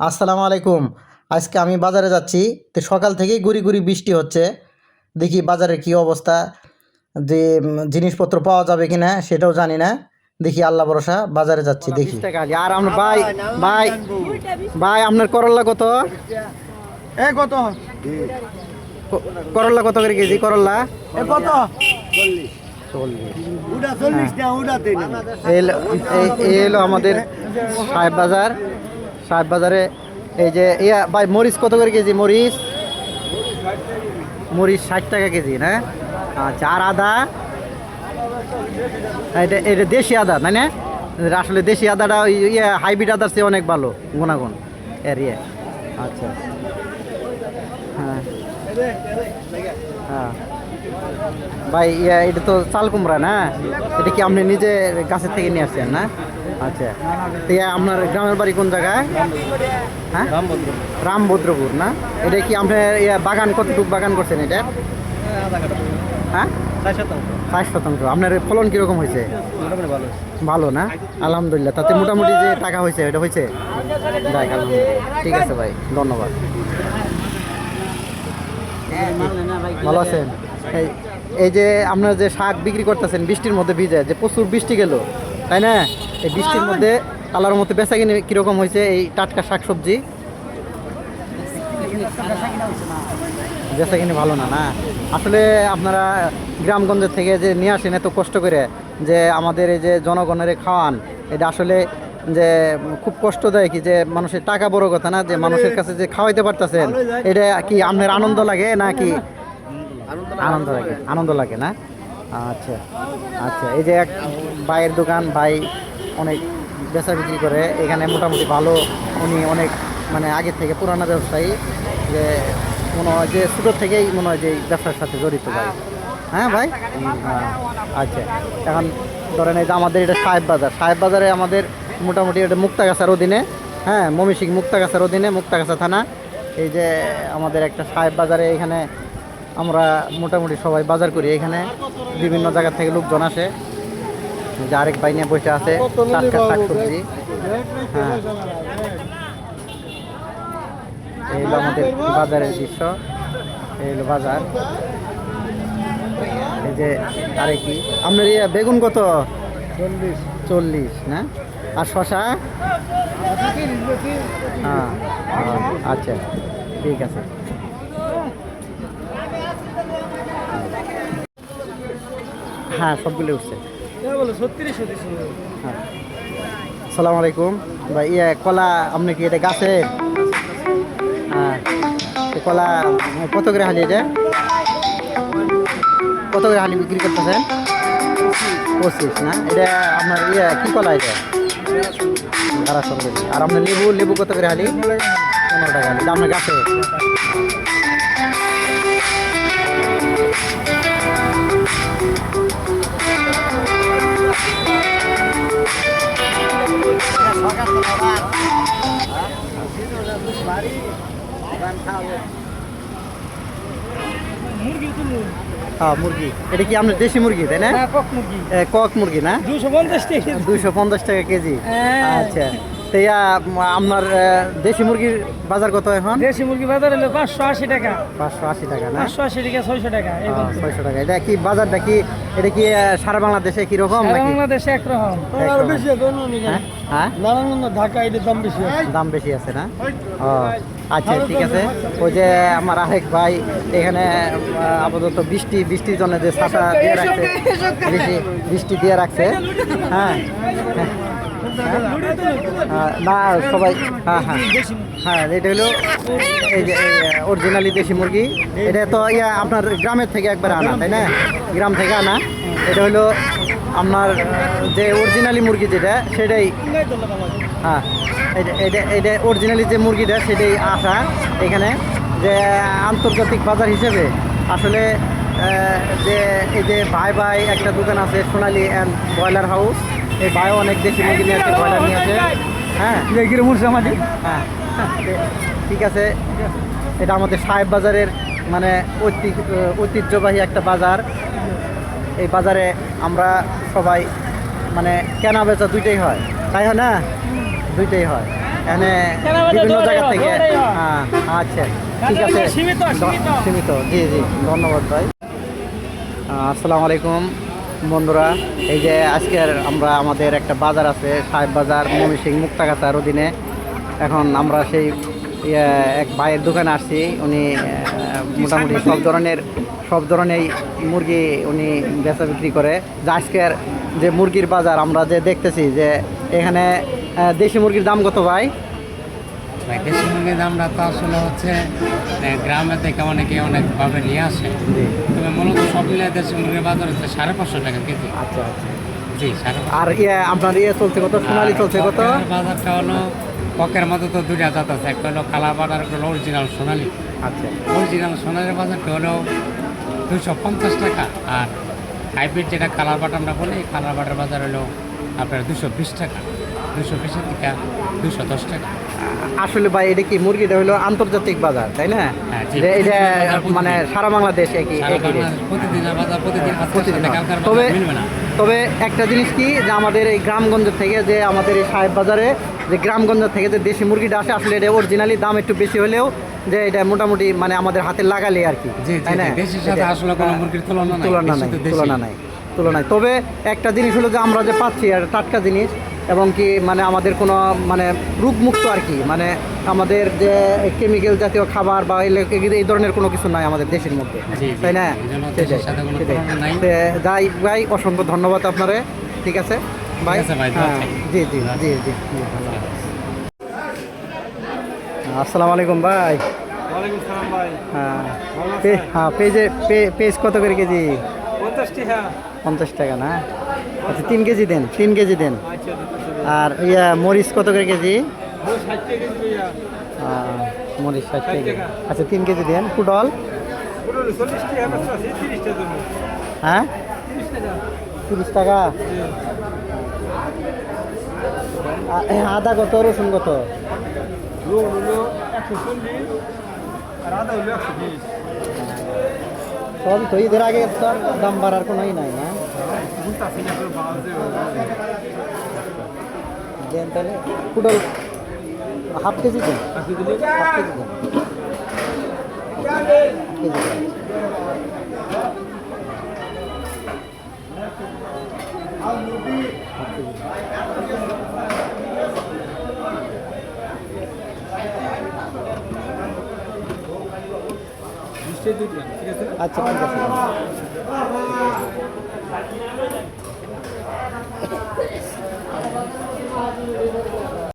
আসসালামু আলাইকুম। আজকে আমি বাজারে যাচ্ছি। তো সকাল থেকেই গুড়ি গুড়ি বৃষ্টি হচ্ছে। দেখি বাজারের কি অবস্থা। যে জিনিসপত্র পাওয়া যাবে কিনা সেটাও জানি না। দেখি আল্লাহ ভরসা বাজারে যাচ্ছি দেখি। আর আমরা ভাই ভাই ভাই আপনার করল্লা কত? এ কত? করল্লা কত করে কেজি? করল্লা এ কত? চল্লিশ। এই- এই হলো আমাদের সাহেব বাজার। সাহেব বাজারে, এই যে, ইয়া, ভাই, মরিচ কত করে কেজি? মরিচ? মরিচ ষাট টাকা কেজি, না? আচ্ছা আর আদা? এটা এটা দেশি আদা, তাই না? আসলে দেশি আদাটা ওই ইয়ে হাইব্রিড আদার চেয়ে অনেক ভালো, গুণাগুণ, এর ইয়ে। আচ্ছা। হ্যাঁ। হ্যাঁ। ভাই, ইয়া, এটা তো চাল কুমড়া, না? এটা কি আপনি নিজে গাছের থেকে নিয়ে আসছেন, না? আচ্ছা। আপনার গ্রামের বাড়ি কোন জায়গায়? হ্যাঁ? রামভদ্রপুর, না? এটা কি আপনার বাগান কতটুকু বাগান করছেন এটা? হ্যাঁ? ষাট শতাংশ। আপনার ফলন কীরকম হয়েছে? ভালো না? আলহামদুলিল্লাহ। তাতে মোটামুটি যে টাকা হয়েছে, এটা হয়েছে? আলহামদুলিল্লাহ। ঠিক আছে ভাই, ধন্যবাদ। ভালো আছেন? এই এই যে আপনার যে শাক বিক্রি করতেছেন, বৃষ্টির মধ্যে ভিজে, যে প্রচুর বৃষ্টি গেল, তাই না? এই বৃষ্টির মধ্যে আল্লাহর মধ্যে বেচা কিনে কীরকম হয়েছে এই টাটকা শাক সবজি বেচা কিনে ভালো না না? আসলে আপনারা গ্রামগঞ্জের থেকে যে নিয়ে আসেন এত কষ্ট করে যে আমাদের এই যে জনগণের খাওয়ান, এটা আসলে যে খুব কষ্ট দেয় কি যে মানুষের টাকা বড় কথা না, যে মানুষের কাছে যে খাওয়াইতে পারতেছেন, এটা কি আপনার আনন্দ লাগে না কি আনন্দ লাগে? আনন্দ লাগে না? আচ্ছা আচ্ছা এই যে এক ভাইয়ের দোকান, ভাই অনেক বেচা বিক্রি করে। এখানে মোটামুটি ভালো উনি অনেক মানে আগে থেকে পুরানো ব্যবসায়ী যে মনে হয় যে ছোটো থেকেই মনে হয় যে এই ব্যবসার সাথে জড়িত ভাই। হ্যাঁ ভাই? হ্যাঁ, আচ্ছা। এখন ধরেন এই যে আমাদের এটা সাহেব বাজার। সাহেব বাজারে আমাদের মোটামুটি এটা মুক্তাগাছার অধীনে। হ্যাঁ মমিসিং মুক্তাগাছার অধীনে মুক্তাগাছা থানা। এই যে আমাদের একটা সাহেব বাজারে এখানে আমরা মোটামুটি সবাই বাজার করি। এখানে বিভিন্ন জায়গা থেকে লোকজন আসে। যে আরেক ভাই নিয়ে বসে আছে টাটকা শাক হ্যাঁ এই হলো আমাদের বাজারের দৃশ্য এই হলো বাজার এই যে আরে কি আপনার ইয়ে বেগুন কত চল্লিশ চল্লিশ না আর শশা হ্যাঁ হ্যাঁ, আচ্ছা ঠিক আছে হ্যাঁ সবগুলো উঠছে হ্যাঁ সালাম আলাইকুম। ভাই ইয়ে কলা, আপনি কি এটা গাছে? হ্যাঁ কলা কত করে হালি এটা? কত করে হালি বিক্রি করতেছেন? পঁচিশ, না? এটা আপনার ইয়ে কী কলা এটা? আড়াইশো করে আর আপনার লেবু লেবু কত করে হালি? পনেরো টাকা হালি। আপনার গাছে? মুরগি। এটা কি আপনার দেশি মুরগি তাই না? কক মুরগি। কক মুরগি না? দুশো পঞ্চাশ টাকা দুইশো পঞ্চাশ টাকা কেজি। হ্যাঁ। আচ্ছা। তো ইয়া আপনার দেশি মুরগির বাজার কত এখন? দেশি মুরগি বাজার হলো পাঁচশো আশি টাকা। পাঁচশো আশি টাকা না? পাঁচশো আশি টাকা ছয়শো টাকা বলতে। ছয়শো টাকা। এটা কি বাজারটা কি এটা কি সারা বাংলাদেশে কি রকম বাংলাদেশে একরকম। বেশি হ্যাঁ? হ্যাঁ? ঢাকা এটার দাম বেশি আছে। দাম বেশি আছে না? ও আচ্ছা ঠিক আছে। ওই যে আমার আরেক ভাই এখানে আপাতত বৃষ্টি বৃষ্টির জন্য যে ছাতা দিয়ে রাখছে বৃষ্টি দিয়ে রাখছে। হ্যাঁ হ্যাঁ। হ্যাঁ, না, সবাই হ্যাঁ হ্যাঁ হ্যাঁ এটা হলো এই যে অরিজিনালি দেশি মুরগি। এটা তো, ইয়া, আপনার গ্রামের থেকে একবার আনা, তাই না? গ্রাম থেকে আনা। এটা হলো আপনার, যে অরিজিনালি মুরগি যেটা, সেটাই হ্যাঁ এটা এটা অরিজিনালি যে মুরগিটা, সেটাই আসা এখানে। যে আন্তর্জাতিক বাজার হিসেবে, আসলে যে, এই যে ভাই ভাই একটা দোকান আছে সোনালি অ্যান্ড ব্রয়লার হাউস এই ভাইও অনেক দেশি মুরগি নিয়ে আছে ব্রয়লার নিয়ে আছে হ্যাঁ। মুর্শামাদি হ্যাঁ। ঠিক আছে। এটা আমাদের সাহেব বাজারের মানে ঐতি- ঐতিহ্যবাহী একটা বাজার। এই বাজারে আমরা সবাই মানে কেনা বেচা দুইটাই হয়। তাই হয় না? দুইটাই হয়। এখানে বিভিন্ন জায়গা থেকে হ্যাঁ। আচ্ছা। ঠিক আছে। সীমিত জি জি। ধন্যবাদ ভাই। আসসালামু আলাইকুম। বন্ধুরা এই যে আজকের আমরা আমাদের একটা বাজার আছে সাহেব বাজার ময়মনসিং মুক্তাগাছার অধীনে। এখন আমরা সেই ইয়ে, এক ভাইয়ের দোকানে আসছি উনি মোটামুটি সব ধরনের সব ধরনের মুরগি উনি বেচা বিক্রি করে। যে আজকের যে মুরগির বাজার আমরা যে দেখতেছি যে এখানে দেশি মুরগির দাম কত ভাই ভাই? দেশি মুরগির দামটা তো আসলে হচ্ছে গ্রামে থেকে অনেকে অনেকভাবে নিয়ে আসে। তবে মূলত সব মিলিয়ে দেশি মুরগির বাজার হচ্ছে সাড়ে পাঁচশো টাকা কেজি। আচ্ছা আচ্ছা। জি সাড়ে পাঁচশো। আর ইয়ে আপনার ইয়ে চলছে কত? সোনালি আর চলছে কত? বাজারটা হলো পকের মতো তো দুইটা জাত আছে। একটা হলো কালা বাটার একটা হলো অরিজিনাল সোনালি। আচ্ছা। অরিজিনাল সোনালির বাজারটা হলো দুশো পঞ্চাশ টাকা। আর হাইব্রিড যেটা কালার বাট আমরা বলি কালার বাটার বাজার হলো আপনার দুশো বিশ টাকা। দুশো বিশের থেকে দুশো দশ টাকা। আসলে ভাই এটা কি মুরগিটা হলো আন্তর্জাতিক বাজার তাই না? হ্যাঁ, এটা মানে সারা বাংলাদেশ একই হয়। তবে তবে একটা জিনিস কি যে আমাদের এই গ্রামগঞ্জ থেকে যে আমাদের এই সাহেব বাজারে যে গ্রামগঞ্জ থেকে যে দেশি মুরগিটা আসে আসলে এটা অরিজিনালি দাম একটু বেশি হলেও যে এটা মোটামুটি মানে আমাদের হাতে লাগালে আর কি তাই না? মুরগির তুলনা নাই। তুলনা নাই তো তুলনা নাই তুলনা নাই। তবে একটা জিনিস হলো যে আমরা যে পাচ্ছি আর টাটকা জিনিস এবং কি মানে আমাদের কোনো মানে রোগমুক্ত আর কি মানে আমাদের যে কেমিক্যাল জাতীয় খাবার বা এই- ধরনের কোনো কিছু নাই আমাদের দেশের মধ্যে। তাই না? যাই ভাই অসংখ্য ধন্যবাদ আপনারে। ঠিক আছে? ভাই? হ্যাঁ, জি জি জি জি। আসসালামু আলাইকুম ভাই। ওয়ালাইকুম সালাম ভাই। হ্যাঁ। পে- হ্যাঁ পেজে পে- পেজ কত করে কেজি? পঞ্চাশ টাকা। পঞ্চাশ টাকা না? আচ্ছা তিন কেজি দেন, তিন কেজি দেন। আর ইয়া, মরিচ কত করে কেজি? মরিচ ষাট কেজি। আচ্ছা তিন কেজি দেন। পুটল? হ্যাঁ? তিরিশ টাকা। আদা কত, রসুন কত? সবই তো ঈদের আগে দাম বাড়ার কোনোই নাই না। দেন তাহলে পুটল হাফ কেজি দেন। হাফ কেজি দেন? হাফ কেজি আচ্ছা ঠিক আছে? Thank you.